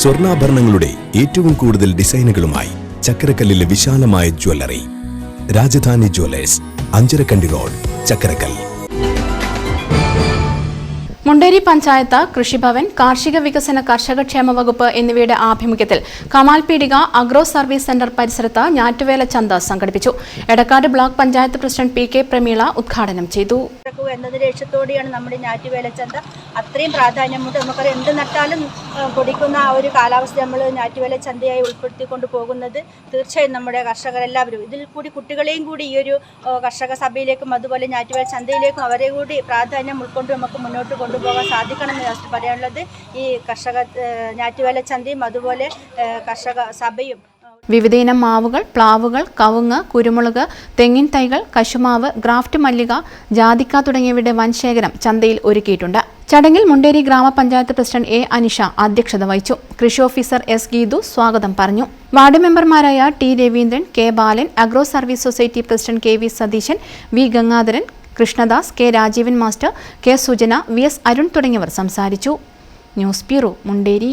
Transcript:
സ്വർണാഭരണങ്ങളുടെ ഏറ്റവും കൂടുതൽ ഡിസൈനുകളുമായി ചക്കരക്കല്ലിലെ വിശാലമായ jewellery. Rajadhani jewellers Ancharakandi road Chakkarakkal Munderi panchayat Krishibhavan കാർഷിക വികസന കർഷകക്ഷേമ വകുപ്പ് എന്നിവയുടെ ആഭിമുഖ്യത്തിൽ Kamal Peedika agro service centre പരിസരത്ത് ഞാറ്റുവേല ചന്ത സംഘടിപ്പിച്ചു. Edakkad block panchayat president P K Prameela ഉദ്ഘാടനം ചെയ്തു. നടക്കുക എന്നതിന്റെ ലക്ഷ്യത്തോടെയാണ് നമ്മുടെ ഞാറ്റുവേലച്ചന്ത അത്രയും പ്രാധാന്യമുണ്ട് നമുക്കറിയാം. എന്ത് നട്ടാലും പൊടിക്കുന്ന ആ ഒരു കാലാവസ്ഥ നമ്മൾ ഞാറ്റുവേലച്ചന്തയായി ഉൾപ്പെടുത്തിക്കൊണ്ട് പോകുന്നത് തീർച്ചയായും നമ്മുടെ കർഷകരെല്ലാവരും. ഇതിൽ കൂടി കുട്ടികളെയും കൂടി ഈ ഒരു കർഷക സഭയിലേക്കും അതുപോലെ ഞാറ്റുവേല ചന്തയിലേക്കും അവരെ കൂടി പ്രാധാന്യം ഉൾക്കൊണ്ട് നമുക്ക് മുന്നോട്ട് കൊണ്ടുപോകാൻ സാധിക്കണമെന്ന് എന്ന് പറയാനുള്ളത്. ഈ കർഷക ഞാറ്റുവേല ഞാറ്റുവേലച്ചന്തയും അതുപോലെ കർഷക സഭയും വിവിധയിനം മാവുകൾ പ്ലാവുകൾ കവുങ്ങ് കുരുമുളക് തെങ്ങിൻ തൈകൾ കശുമാവ് ഗ്രാഫ്റ്റ് മല്ലിക ജാതിക്ക തുടങ്ങിയവയുടെ വൻശേഖരം ചന്തയിൽ ഒരുക്കിയിട്ടുണ്ട്. ചടങ്ങിൽ മുണ്ടേരി ഗ്രാമപഞ്ചായത്ത് പ്രസിഡന്റ് എ അനിഷ അധ്യക്ഷത വഹിച്ചു. കൃഷി ഓഫീസർ എസ് ഗീതു സ്വാഗതം പറഞ്ഞു. വാർഡ് മെമ്പർമാരായ T Raveendran K Balan agro service society president K V Satheesan V Gangadharan Krishnadas K Rajeevan master K Sujana V S Arun തുടങ്ങിയവർ സംസാരിച്ചു. News bureau Munderi.